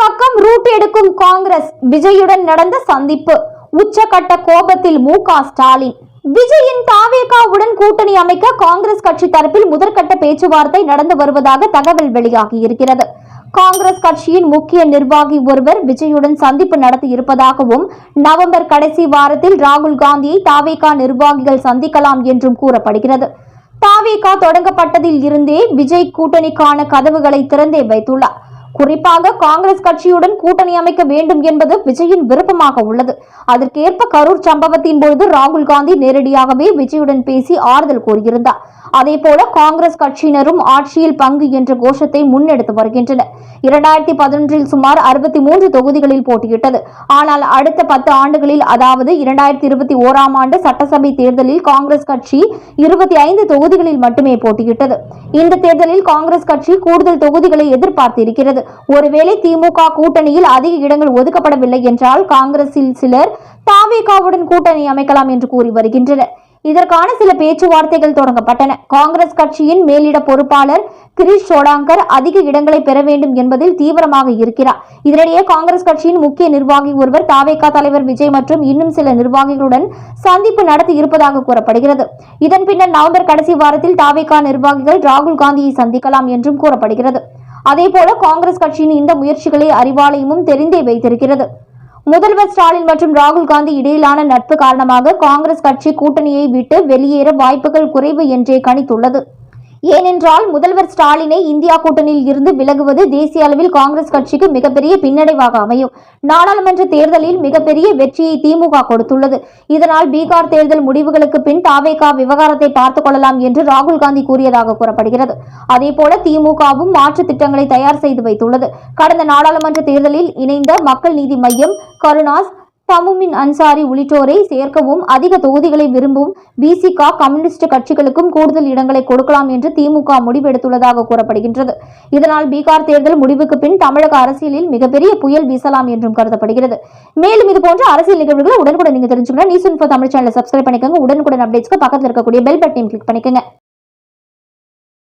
பக்கம் ரூட் எடுக்கும் காங்கிரஸ் விஜயுடன் நடந்த சந்திப்பு. உச்சகட்ட கோபத்தில் மு ஸ்டாலின். விஜயின் தாவேகாவுடன் கூட்டணி அமைக்க காங்கிரஸ் கட்சி தரப்பில் முதற்கட்ட பேச்சுவார்த்தை நடந்து வருவதாக தகவல் வெளியாகி இருக்கிறது. காங்கிரஸ் கட்சியின் முக்கிய நிர்வாகி ஒருவர் விஜயுடன் சந்திப்பு நடத்தி இருப்பதாகவும் நவம்பர் கடைசி வாரத்தில் ராகுல் காந்தியை தாவேகா நிர்வாகிகள் சந்திக்கலாம் என்றும் கூறப்படுகிறது. தாவேகா தொடங்கப்பட்டதில் இருந்தே விஜய் கூட்டணிக்கான கதவுகளை திறந்தே வைத்துள்ளார். குறிப்பாக காங்கிரஸ் கட்சியுடன் கூட்டணி அமைக்க வேண்டும் என்பது விஜயின் விருப்பமாக உள்ளது. அதற்கேற்ப கரூர் சம்பவத்தின் பொழுது ராகுல் காந்தி நேரடியாகவே விஜயுடன் பேசி ஆறுதல் கூறியிருந்தார். அதேபோல காங்கிரஸ் கட்சியினரும் ஆட்சியில் பங்கு என்ற கோஷத்தை முன்னெடுத்து வருகின்றனர். இரண்டாயிரத்தி பதினொன்றில் சுமார் அறுபத்தி மூன்று தொகுதிகளில் போட்டியிட்டது. ஆனால் அடுத்த பத்து ஆண்டுகளில் அதாவது இரண்டாயிரத்தி இருபத்தி ஓராம் ஆண்டு சட்டசபை தேர்தலில் காங்கிரஸ் கட்சி இருபத்தி ஐந்து தொகுதிகளில் மட்டுமே போட்டியிட்டது. இந்த தேர்தலில் காங்கிரஸ் கட்சி கூடுதல் தொகுதிகளை எதிர்பார்த்திருக்கிறது. ஒருவேளை திமுக கூட்டணியில் அதிக இடங்கள் ஒதுக்கப்படவில்லை என்றால் காங்கிரஸில் சிலர் தாவேகாவுடன் கூட்டணி அமைக்கலாம் என்று கூறி வருகின்றனர். இதற்கான சில பேச்சுவார்த்தைகள் தொடங்கப்பட்டன. காங்கிரஸ் கட்சியின் மேலிட பொறுப்பாளர் கிரீஷ் சோடாங்கர் அதிக இடங்களை பெற வேண்டும் என்பதில் தீவிரமாக இருக்கிறார். இதனிடையே காங்கிரஸ் கட்சியின் முக்கிய நிர்வாகி ஒருவர் தாவேகா தலைவர் விஜய் மற்றும் இன்னும் சில நிர்வாகிகளுடன் சந்திப்பு நடத்தி இருப்பதாக கூறப்படுகிறது. இதன் பின்னர் நவம்பர் கடைசி வாரத்தில் தாவேகா நிர்வாகிகள் ராகுல் காந்தியை சந்திக்கலாம் என்றும் கூறப்படுகிறது. அதேபோல காங்கிரஸ் கட்சியின் இந்த முயற்சிகளை அறிவாலயமும் தெரிந்தே வைத்திருக்கிறது. முதல்வர் ஸ்டாலின் மற்றும் ராகுல் காந்தி இடையிலான நட்பு காரணமாக காங்கிரஸ் கட்சி கூட்டணியை விட்டு வெளியேற வாய்ப்புகள் குறைவு என்றே கணித்துள்ளது. ஏனென்றால் முதல்வர் ஸ்டாலினை இந்தியா கூட்டணியில் இருந்து விலகுவது தேசிய அளவில் காங்கிரஸ் கட்சிக்கு மிகப்பெரிய பின்னடைவாக அமையும். நாடாளுமன்ற தேர்தலில் மிகப்பெரிய வெற்றியை திமுக கொடுத்துள்ளது. இதனால் பீகார் தேர்தல் முடிவுகளுக்கு பின் தாவேகா விவகாரத்தை பார்த்துக் கொள்ளலாம் என்று ராகுல் காந்தி கூறியதாக கூறப்படுகிறது. அதேபோல திமுகவும் மாற்று திட்டங்களை தயார் செய்து வைத்துள்ளது. கடந்த நாடாளுமன்ற தேர்தலில் இணைந்த மக்கள் நீதி மையம் கருணாஸ் தமுமின் அன்சாரி உள்ளிட்டோரை சேர்க்கவும் அதிக தொகுதிகளை விரும்பும் பிசிகா கம்யூனிஸ்ட் கட்சிகளுக்கும் கூடுதல் இடங்களை கொடுக்கலாம் என்று திமுக முடிவெடுத்துள்ளதாக கூறப்படுகின்றது. இதனால் பீகார் தேர்தல் முடிவுக்கு பின் தமிழக அரசியலில் மிகப்பெரிய புயல் வீசலாம் என்றும் கருதப்படுகிறது. மேலும் இது போன்ற அரசியல் நிகழ்வுகளை உடனுக்குடன் நீங்க தெரிஞ்சுக்கணும் நியூஸ் இன்ஃபோ தமிழ் சேனலை சப்ஸ்கிரைப் பண்ணிக்கோங்க. உடனுக்குடன் அப்டேட்ஸ்க்கு பக்கத்தில் இருக்கக்கூடிய பெல் பட்டனையும் கிளிக் பண்ணிக்கோங்க.